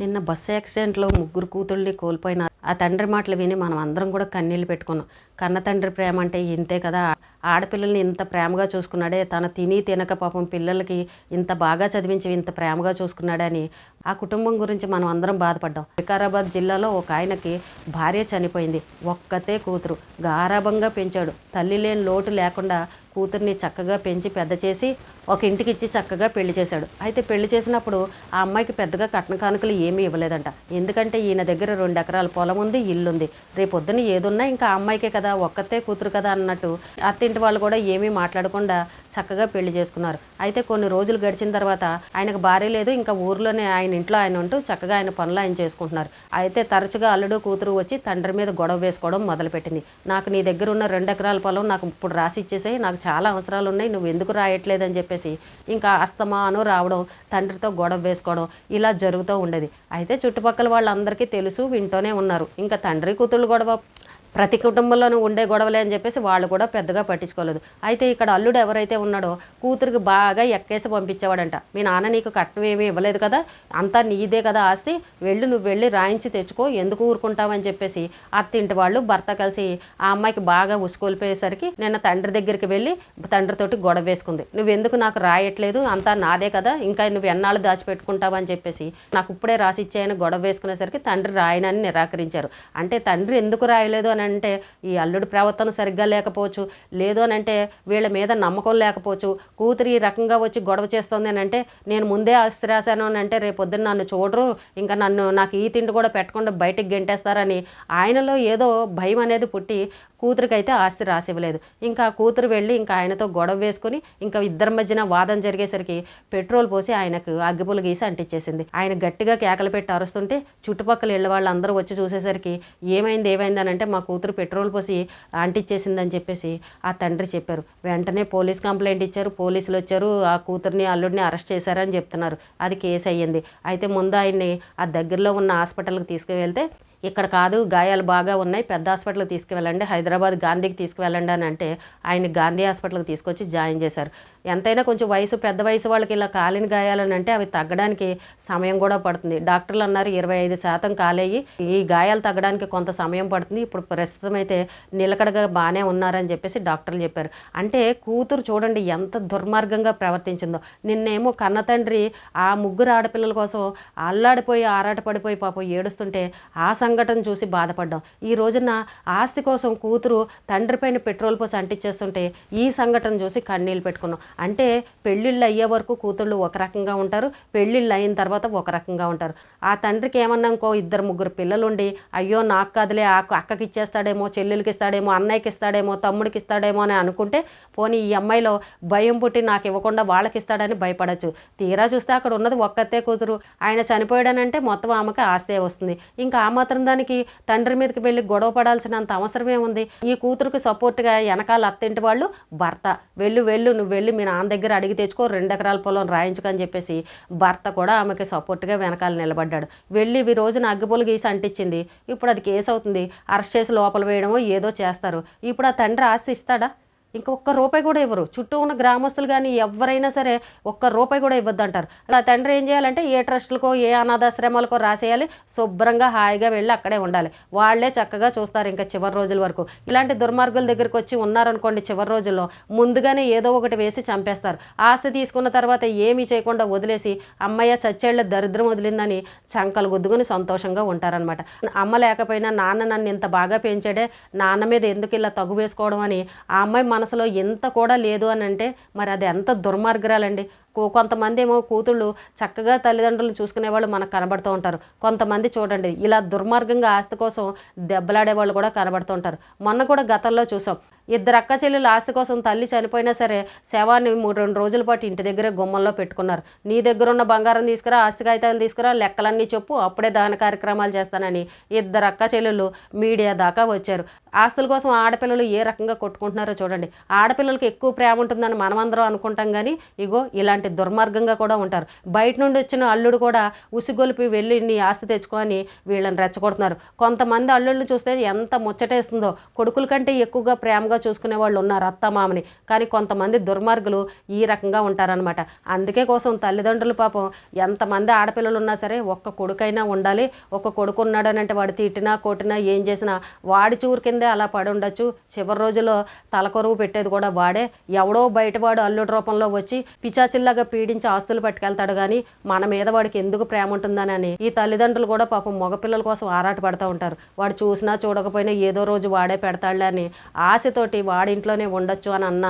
నిన్న బస్సు యాక్సిడెంట్లో ముగ్గురు కూతుళ్ళని కోల్పోయిన ఆ తండ్రి మాటలు విని మనం అందరం కూడా కన్నీళ్ళు పెట్టుకున్నాం. కన్న తండ్రి ప్రేమ అంటే ఇంతే కదా? ఆడపిల్లల్ని ఇంత ప్రేమగా చూసుకున్నాడే తన తిని తినక పాపం పిల్లలకి ఇంత బాగా చదివించి ఇంత ప్రేమగా చూసుకున్నాడని ఆ కుటుంబం గురించి మనం అందరం బాధపడ్డాం. వికారాబాద్ జిల్లాలో ఒక ఆయనకి భార్య చనిపోయింది. ఒక్కతే కూతురు. గారాభంగా పెంచాడు. తల్లి లేని లోటు లేకుండా కూతుర్ని చక్కగా పెంచి పెద్ద చేసి ఒక ఇంటికి ఇచ్చి చక్కగా పెళ్ళి చేశాడు. అయితే పెళ్ళి చేసినప్పుడు ఆ అమ్మాయికి పెద్దగా కట్న కానుకలు ఏమీ ఇవ్వలేదంట. ఎందుకంటే ఈయన దగ్గర రెండు ఎకరాల పొలం ఉంది ఇల్లుంది. రేపొద్దున ఏదున్నా ఇంకా ఆ అమ్మాయికే కదా ఒక్కతే కూతురు కదా అన్నట్టు అత్తింటి వాళ్ళు కూడా ఏమీ మాట్లాడకుండా చక్కగా పెళ్ళి చేసుకున్నారు. అయితే కొన్ని రోజులు గడిచిన తర్వాత ఆయనకు భార్య లేదు. ఇంకా ఊర్లోనే ఆయన ఇంట్లో ఆయన ఉంటూ చక్కగా ఆయన పనులు ఆయన చేసుకుంటున్నారు. అయితే తరచుగా అల్లుడు కూతురు వచ్చి తండ్రి మీద గొడవ వేసుకోవడం మొదలుపెట్టింది. నాకు నీ దగ్గర ఉన్న రెండు ఎకరాల పొలం నాకు ఇప్పుడు రాసి ఇచ్చేసాయి. నాకు చాలా అవసరాలు ఉన్నాయి. నువ్వు ఎందుకు రాయట్లేదని చెప్పేసి ఇంకా అస్తమాను రావడం తండ్రితో గొడవ వేసుకోవడం ఇలా జరుగుతూ ఉండేది. అయితే చుట్టుపక్కల వాళ్ళందరికీ తెలుసు వింటూనే ఉన్నారు. ఇంకా తండ్రి కూతురు గొడవ ప్రతి కుటుంబంలోనూ ఉండే గొడవలే అని చెప్పేసి వాళ్ళు కూడా పెద్దగా పట్టించుకోలేదు. అయితే ఇక్కడ అల్లుడు ఎవరైతే ఉన్నాడో కూతురికి బాగా ఎక్కేసి పంపించేవాడంట. మీ నాన్న నీకు కట్నం ఏమీ ఇవ్వలేదు కదా అంతా నీదే కదా ఆస్తి వెళ్ళి నువ్వు వెళ్ళి రాయించి తెచ్చుకో ఎందుకు ఊరుకుంటావని చెప్పేసి అత్తింటి వాళ్ళు భర్త కలిసి ఆ అమ్మాయికి బాగా ఉసుకొలిపోయేసరికి నిన్న తండ్రి దగ్గరికి వెళ్ళి తండ్రితోటి గొడవ వేసుకుంది. నువ్వు ఎందుకు నాకు రాయట్లేదు అంతా నాదే కదా ఇంకా నువ్వు ఎన్నాళ్ళు దాచిపెట్టుకుంటావని చెప్పేసి నాకు ఇప్పుడే రాసిచ్చాయని గొడవ వేసుకునేసరికి తండ్రి రాయనని నిరాకరించారు. అంటే తండ్రి ఎందుకు రాయలేదు అని అంటే ఈ అల్లుడి ప్రవర్తన సరిగ్గా లేకపోవచ్చు లేదు అని అంటే వీళ్ళ మీద నమ్మకం లేకపోవచ్చు కూతురు ఈ రకంగా వచ్చి గొడవ చేస్తుంది అని అంటే నేను ముందే ఆస్తి రాశాను అని అంటే రేపు పొద్దున్న నన్ను చూడరు ఇంకా నన్ను నాకు ఈ తిండి కూడా పెట్టకుండా బయటికి గెంటేస్తారని ఆయనలో ఏదో భయం అనేది పుట్టి కూతురికి అయితే ఆస్తి రాసివ్వలేదు. ఇంకా కూతురు వెళ్ళి ఇంకా ఆయనతో గొడవ వేసుకుని ఇంకా ఇద్దరి మధ్యన వాదన జరిగేసరికి పెట్రోల్ పోసి ఆయనకు అగ్గిపులు గీసి అంటించేసింది ఆయన గట్టిగా కేకలు పెట్టి అరుస్తుంటే చుట్టుపక్కల ఇళ్ళ వాళ్ళందరూ వచ్చి చూసేసరికి ఏమైంది ఏమైంది అని అంటే మా కూతురు పెట్రోల్ పోసి అంటించేసిందని చెప్పేసి ఆ తండ్రి చెప్పారు. వెంటనే పోలీస్ కంప్లైంట్ ఇచ్చారు. పోలీసులు వచ్చారు. ఆ కూతుర్ని అల్లుడిని అరెస్ట్ చేశారని చెప్తున్నారు. అది కేసు అయ్యింది అయితే ముందు ఆయన్ని ఆ దగ్గరలో ఉన్న హాస్పిటల్కి తీసుకువెళ్తే ఇక్కడ కాదు గాయాలు బాగా ఉన్నాయి. పెద్ద హాస్పిటల్కి తీసుకువెళ్ళండి. హైదరాబాద్ గాంధీకి తీసుకువెళ్ళండి అని అంటే ఆయన గాంధీ హాస్పిటల్కి తీసుకొచ్చి జాయిన్ చేశారు. ఎంతైనా కొంచెం వయసు పెద్ద వయసు వాళ్ళకి ఇలా కాలిన గాయాలని అంటే అవి తగ్గడానికి సమయం కూడా పడుతుంది. డాక్టర్లు అన్నారు ఇరవై ఐదు శాతం కాలేయి. ఈ గాయాలు తగ్గడానికి కొంత సమయం పడుతుంది. ఇప్పుడు ప్రస్తుతం అయితే నిలకడగా బాగానే ఉన్నారని చెప్పేసి డాక్టర్లు చెప్పారు. అంటే కూతురు చూడండి ఎంత దుర్మార్గంగా ప్రవర్తించిందో. నిన్నేమో కన్న తండ్రి ఆ ముగ్గురు ఆడపిల్లల కోసం అల్లాడిపోయి ఆరాటపడిపోయి పాపం ఏడుస్తుంటే ఆ సంఘటన చూసి బాధపడ్డాం. ఈ రోజున ఆస్తి కోసం కూతురు తండ్రి పైన పెట్రోల్ పోసి అంటించేస్తుంటే ఈ సంఘటన చూసి కన్నీళ్ళు పెట్టుకున్నాం. అంటే పెళ్ళిళ్ళు అయ్యే వరకు కూతుళ్ళు ఒక రకంగా ఉంటారు పెళ్ళిళ్ళు అయిన తర్వాత ఒక రకంగా ఉంటారు. ఆ తండ్రికి ఏమన్నా ఇంకో ఇద్దరు ముగ్గురు పిల్లలుండి అయ్యో నాకు కదిలే ఆ అక్కకి ఇచ్చేస్తాడేమో చెల్లెలకి ఇస్తాడేమో అన్నయ్యకి ఇస్తాడేమో తమ్ముడికి ఇస్తాడేమో అని అనుకుంటే పోనీ ఈ అమ్మాయిలో భయం పుట్టి నాకు ఇవ్వకుండా వాళ్ళకి ఇస్తాడని భయపడచ్చు. తీరా చూస్తే అక్కడ ఉన్నది ఒక్కతే కూతురు. ఆయన చనిపోయాడనంటే మొత్తం ఆమెకి ఆస్తే వస్తుంది. ఇంకా ఆ మాత్రం దానికి తండ్రి మీదకి వెళ్ళి గొడవ పడాల్సినంత అవసరమే ఉంది. ఈ కూతురుకి సపోర్ట్గా వెనకాల అత్తింటి వాళ్ళు భర్త. వెళ్ళు వెళ్ళు నువ్వు వెళ్ళి మీ నాన్న దగ్గర అడిగి తెచ్చుకో రెండు ఎకరాల పొలం రాయించుకని చెప్పేసి భర్త కూడా ఆమెకి సపోర్ట్గా వెనకాల నిలబడ్డాడు. వెళ్ళి ఈ రోజున అగ్గిపులు గీసి అంటించింది. ఇప్పుడు అది కేసు అవుతుంది అరెస్ట్ చేసి లోపల వేయడమో ఏదో చేస్తారు. ఇప్పుడు ఆ తండ్రి ఆస్తి ఇస్తాడా? ఇంకొక రూపాయి కూడా ఇవ్వరు. చుట్టూ ఉన్న గ్రామస్తులు కానీ ఎవరైనా సరే ఒక్క రూపాయి కూడా ఇవ్వద్దు అంటారు అలా తండ్రి ఏం చేయాలంటే ఏ ట్రస్టులకో ఏ అనాథాశ్రమాలకో రాసేయాలి. శుభ్రంగా హాయిగా వెళ్ళి అక్కడే ఉండాలి. వాళ్ళే చక్కగా చూస్తారు ఇంకా చివరి రోజుల వరకు. ఇలాంటి దుర్మార్గుల దగ్గరికి వచ్చి ఉన్నారనుకోండి చివరి రోజుల్లో ముందుగానే ఏదో ఒకటి వేసి చంపేస్తారు. ఆస్తి తీసుకున్న తర్వాత ఏమీ చేయకుండా వదిలేసి అమ్మయ్య చచ్చేళ్ళ దరిద్రం వదిలిందని చంకలు గుద్దుకుని సంతోషంగా ఉంటారనమాట అమ్మ లేకపోయినా నాన్న నన్ను ఇంత బాగా పెంచాడే నాన్న మీద ఎందుకు ఇలా తగు వేసుకోవడం అని ఆ అమ్మాయి మనసులో ఎంత కూడా లేదు అని అంటే మరి అది ఎంత దుర్మార్గరాలండి. కొంతమంది ఏమో కూతుళ్ళు చక్కగా తల్లిదండ్రులను చూసుకునే వాళ్ళు మనకు కనబడుతూ ఉంటారు. కొంతమంది చూడండి ఇలా దుర్మార్గంగా ఆస్తి కోసం దెబ్బలాడే వాళ్ళు కూడా కనబడుతూ ఉంటారు. మొన్న కూడా గతంలో చూసాం ఇద్దరు అక్క చెల్లెలు ఆస్తి కోసం తల్లి చనిపోయినా సరే శవాన్ని మూడు రెండు రోజుల పాటు ఇంటి దగ్గరే గుమ్మంలో పెట్టుకున్నారు. నీ దగ్గర ఉన్న బంగారం తీసుకురా ఆస్తి కాగితాలు తీసుకురా లెక్కలన్నీ చెప్పు అప్పుడే దాన కార్యక్రమాలు చేస్తానని ఇద్దరు అక్క చెల్లెలు మీడియా దాకా వచ్చారు. ఆస్తుల కోసం ఆడపిల్లలు ఏ రకంగా కొట్టుకుంటున్నారో చూడండి. ఆడపిల్లలకి ఎక్కువ ప్రేమ ఉంటుందని మనమందరం అనుకుంటాం కానీ ఇగో ఇలాంటి దుర్మార్గంగా కూడా ఉంటారు. బయట నుండి వచ్చిన అల్లుడు కూడా ఉసిగొలిపి వెళ్ళి నీ ఆస్తి తెచ్చుకొని వీళ్ళని రెచ్చగొడుతున్నారు. కొంతమంది అల్లుళ్ళు చూస్తే ఎంత ముచ్చటేస్తుందో. కొడుకుల కంటే ఎక్కువగా ప్రేమగా చూసుకునే వాళ్ళు ఉన్నారు అత్తమామని కానీ కొంతమంది దుర్మార్గులు ఈ రకంగా ఉంటారనమాట అందుకే కోసం తల్లిదండ్రులు పాపం ఎంతమంది ఆడపిల్లలు ఉన్నా సరే ఒక్క కొడుకైనా ఉండాలి. ఒక్క కొడుకు ఉన్నాడనంటే వాడు తిట్టినా కొట్టినా ఏం చేసినా వాడి చూరు కిందే అలా పడి ఉండొచ్చు. చివరి రోజుల్లో తలకొరువు పెట్టేది కూడా వాడే. ఎవడో బయటవాడు అల్లుడి రూపంలో వచ్చి పిచాచిల్లాగా పీడించి ఆస్తులు పట్టుకెళ్తాడు కానీ మన మీద వాడికి ఎందుకు ప్రేమ ఉంటుందని అని ఈ తల్లిదండ్రులు కూడా పాపం మగపిల్లల కోసం ఆరాట పడుతూ ఉంటారు. వాడు చూసినా చూడకపోయినా ఏదో రోజు వాడే పెడతాడులే అని తోటి వాడింట్లోనే ఉండొచ్చు అని అన్న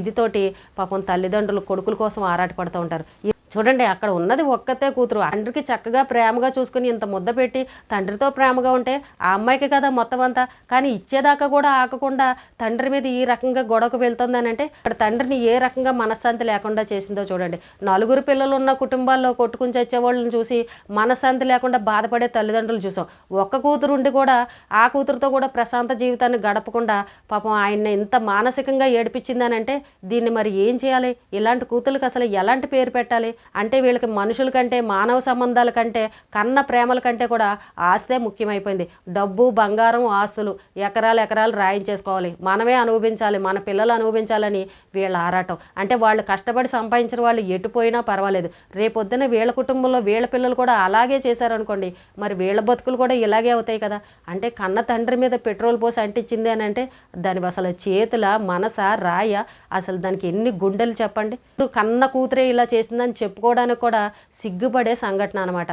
ఇదితోటి పాపం తల్లిదండ్రులు కొడుకుల కోసం ఆరాటపడుతూ ఉంటారు. చూడండి అక్కడ ఉన్నది ఒక్కతే కూతురు. అందరికి చక్కగా ప్రేమగా చూసుకుని ఇంత ముద్ద పెట్టి తండ్రితో ప్రేమగా ఉంటే ఆ అమ్మాయికి కదా మొత్తం అంతా. కానీ ఇచ్చేదాకా కూడా ఆకకుండా తండ్రి మీద ఈ రకంగా గొడవకు వెళ్తుందని అంటే అక్కడ తండ్రిని ఏ రకంగా మనశ్శాంతి లేకుండా చేసిందో చూడండి. నలుగురు పిల్లలు ఉన్న కుటుంబాల్లో కొట్టుకుని చచ్చేవాళ్ళని చూసి మనశ్శాంతి లేకుండా బాధపడే తల్లిదండ్రులు చూసాం. ఒక్క కూతురు ఉండి కూడా ఆ కూతురుతో కూడా ప్రశాంత జీవితాన్ని గడపకుండా పాపం ఆయన ఇంత మానసికంగా ఏడిపించిందని అంటే దీన్ని మరి ఏం చేయాలి? ఇలాంటి కూతురికి అసలు ఎలాంటి పేరు పెట్టాలి? అంటే వీళ్ళకి మనుషుల కంటే మానవ సంబంధాల కంటే కన్న ప్రేమల కంటే కూడా ఆస్తే ముఖ్యమైపోయింది. డబ్బు బంగారం ఆస్తులు ఎకరాలు ఎకరాలు రాయించేసుకోవాలి. మనమే అనుభవించాలి మన పిల్లలు అనుభవించాలని వీళ్ళ ఆరాటం. అంటే వాళ్ళు కష్టపడి సంపాదించిన వాళ్ళు ఎటుపోయినా పర్వాలేదు. రేపొద్దున వీళ్ళ కుటుంబంలో వీళ్ళ పిల్లలు కూడా అలాగే చేశారనుకోండి మరి వీళ్ళ బతుకులు కూడా ఇలాగే అవుతాయి కదా. అంటే కన్న తండ్రి మీద పెట్రోల్ పోసి అంటించింది అని అంటే దాని అసలు చేతుల మనస రాయ అసలు దానికి ఎన్ని గుండెలు చెప్పండి? కన్న కూతురే ఇలా చేసిందని చెప్పుకోవడానికి కూడా సిగ్గుపడే సంఘటన అనమాట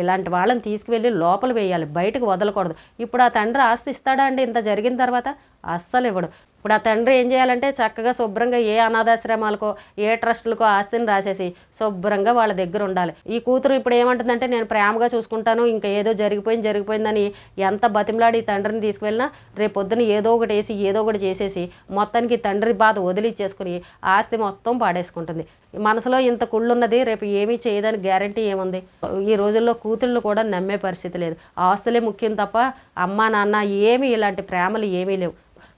ఇలాంటి వాళ్ళని తీసుకువెళ్ళి లోపల వేయాలి బయటకు వదలకూడదు. ఇప్పుడు ఆ తండ్రి ఆస్తి ఇస్తాడా అండి ఇంత జరిగిన తర్వాత? అస్సలు ఇవ్వడు. ఇప్పుడు ఆ తండ్రి ఏం చేయాలంటే చక్కగా శుభ్రంగా ఏ అనాథాశ్రమాలకో ఏ ట్రస్టులకో ఆస్తిని రాసేసి శుభ్రంగా వాళ్ళ దగ్గర ఉండాలి. ఈ కూతురు ఇప్పుడు ఏమంటుందంటే నేను ప్రేమగా చూసుకుంటాను ఇంకా ఏదో జరిగిపోయింది జరిగిపోయిందని ఎంత బతిమలాడి ఈ తండ్రిని తీసుకువెళ్ళినా రేపు పొద్దున ఏదో ఒకటి వేసి ఏదో ఒకటి చేసేసి మొత్తానికి తండ్రి బాధ వదిలిచ్చేసుకుని ఆస్తి మొత్తం పాడేసుకుంటుంది. మనసులో ఇంత కుళ్ళున్నది రేపు ఏమీ చేయదని గ్యారంటీ ఏముంది? ఈ రోజుల్లో కూతుళ్ళు కూడా నమ్మే పరిస్థితి లేదు. ఆస్తులే ముఖ్యం తప్ప అమ్మ నాన్న ఏమీ ఇలాంటి ప్రేమలు ఏమీ లేవు.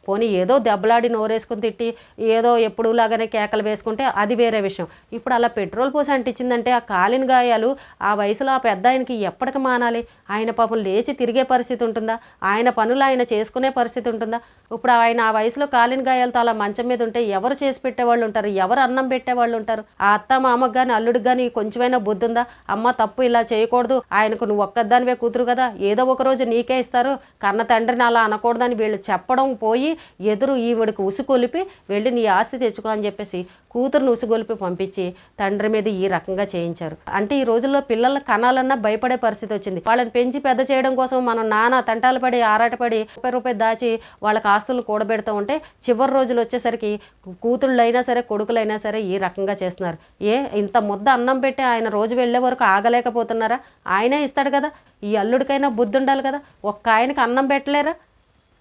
పోనీ ఏదో దెబ్బలాడి నోరేసుకుని తిట్టి ఏదో ఎప్పుడు లాగానే కేకలు వేసుకుంటే అది వేరే విషయం. ఇప్పుడు అలా పెట్రోల్ పోసి అంటించిందంటే ఆ కాలిన గాయాలు ఆ వయసులో ఆ పెద్ద ఆయనకి ఎప్పటికి మానాలి? ఆయన పాపం లేచి తిరిగే పరిస్థితి ఉంటుందా? ఆయన పనులు ఆయన చేసుకునే పరిస్థితి ఉంటుందా? ఇప్పుడు ఆయన ఆ వయసులో కాలిన గాయాలతో అలా మంచం మీద ఉంటే ఎవరు చేసి పెట్టేవాళ్ళు ఉంటారు? ఎవరు అన్నం పెట్టేవాళ్ళు ఉంటారు? ఆ అత్త మామకు కానీ అల్లుడికి కానీ కొంచెమైనా బుద్ధి ఉందా? అమ్మ తప్పు ఇలా చేయకూడదు ఆయనకు నువ్వు ఒక్కదానివే కూతురు కదా ఏదో ఒక రోజు నీకే ఇస్తారు కన్న తండ్రిని అలా అనకూడదని వీళ్ళు చెప్పడం పోయి ఎదురు ఈవిడకు ఉసుకొలిపి వెళ్ళి నీ ఆస్తి తెచ్చుకో అని చెప్పేసి కూతురును ఉసుగొలిపి పంపించి తండ్రి మీద ఈ రకంగా చేయించారు. అంటే ఈ రోజుల్లో పిల్లల కనాలన్నా భయపడే పరిస్థితి వచ్చింది. వాళ్ళని పెంచి పెద్ద చేయడం కోసం మనం నానా తంటాలు పడి ఆరాటపడి ముప్పై రూపాయలు దాచి వాళ్ళకి ఆస్తులు కూడబెడుతూ ఉంటే చివరి రోజులు వచ్చేసరికి కూతుళ్ళైనా సరే కొడుకులైనా సరే ఈ రకంగా చేస్తున్నారు. ఏ ఇంత ముద్ద అన్నం పెట్టి ఆయన రోజు వెళ్ళే వరకు ఆగలేకపోతున్నారా? ఆయనే ఇస్తాడు కదా. ఈ అల్లుడికైనా బుద్ధి ఉండాలి కదా. ఒక్క ఆయనకి అన్నం పెట్టలేరా?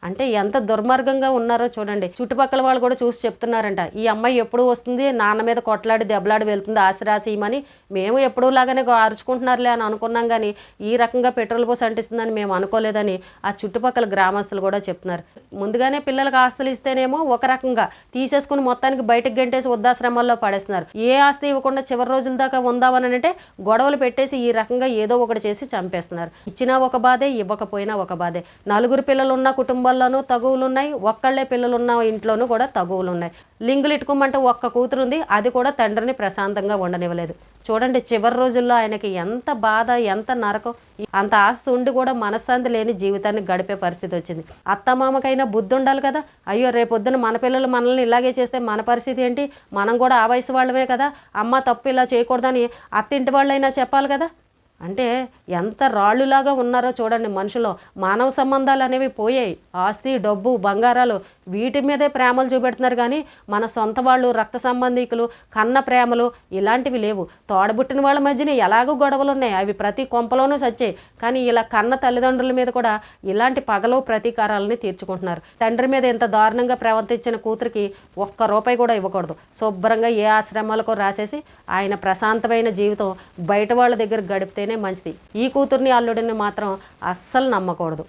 అంటే ఎంత దుర్మార్గంగా ఉన్నారో చూడండి. చుట్టుపక్కల వాళ్ళు కూడా చూసి చెప్తున్నారంట ఈ అమ్మాయి ఎప్పుడు వస్తుంది? నాన్న మీద కొట్లాడి దెబ్బలాడి వెళ్తుంది ఆశరాసి ఇమని మేము ఎప్పుడూ లాగానే అరుచుకుంటున్నారులే అని అనుకున్నాం కానీ ఈ రకంగా పెట్రోల్ పోసి అంటిస్తుందని మేము అనుకోలేదని ఆ చుట్టుపక్కల గ్రామస్తులు కూడా చెప్తున్నారు. ముందుగానే పిల్లలకు ఆస్తులు ఇస్తేనేమో ఒక రకంగా తీసేసుకుని మొత్తానికి బయటకు గంటేసి వృద్ధాశ్రమాల్లో పడేస్తున్నారు. ఏ ఆస్తి ఇవ్వకుండా చివరి రోజుల దాకా ఉందామని అంటే గొడవలు పెట్టేసి ఈ రకంగా ఏదో ఒకటి చేసి చంపేస్తున్నారు. ఇచ్చినా ఒక బాధే ఇవ్వకపోయినా ఒక బాధే. నలుగురు పిల్లలు ఉన్న కుటుంబాలు తగువులు ఉన్నాయి ఒక్కళ్ళే పిల్లలు ఉన్న ఇంట్లోనూ కూడా తగువులు ఉన్నాయి లింగులు ఇట్టుకోమంటే ఒక్క కూతురు ఉంది అది కూడా తండ్రిని ప్రశాంతంగా ఉండనివ్వలేదు. చూడండి చివరి రోజుల్లో ఆయనకి ఎంత బాధ ఎంత నరకం అంత ఆస్తి ఉండి కూడా మనశ్శాంతి లేని జీవితాన్ని గడిపే పరిస్థితి వచ్చింది. అత్తమామకైనా బుద్ధి ఉండాలి కదా? అయ్యో రేపొద్దున మన పిల్లలు మనల్ని ఇలాగే చేస్తే మన పరిస్థితి ఏంటి? మనం కూడా ఆ వయసు వాళ్ళమే కదా? అమ్మ తప్పు ఇలా చేయకూడదని అత్తింటి వాళ్ళైనా చెప్పాలి కదా? అంటే ఎంత రాళ్ళులాగా ఉన్నారో చూడండి మనుషులు. మానవ సంబంధాలు అనేవి పోయాయి. ఆస్తి డబ్బు బంగారాలు వీటి మీదే ప్రేమలు చూపెడుతున్నారు కానీ మన సొంత వాళ్ళు రక్త సంబంధికులు కన్న ప్రేమలు ఇలాంటివి లేవు. తోడబుట్టిన వాళ్ళ మధ్యన ఎలాగో గొడవలు ఉన్నాయి అవి ప్రతి కొంపలోనూ సచ్చాయి. కానీ ఇలా కన్న తల్లిదండ్రుల మీద కూడా ఇలాంటి పగలు ప్రతీకారాలని తీర్చుకుంటున్నారు. తండ్రి మీద ఇంత దారుణంగా ప్రవర్తించిన కూతురికి ఒక్క రూపాయి కూడా ఇవ్వకూడదు. శుభ్రంగా ఏ ఆశ్రమాలకు రాసేసి ఆయన ప్రశాంతమైన జీవితం బయట వాళ్ళ దగ్గర గడిపితేనే మంచిది. ఈ కూతుర్ని అల్లుడిని మాత్రం అస్సలు నమ్మకూడదు.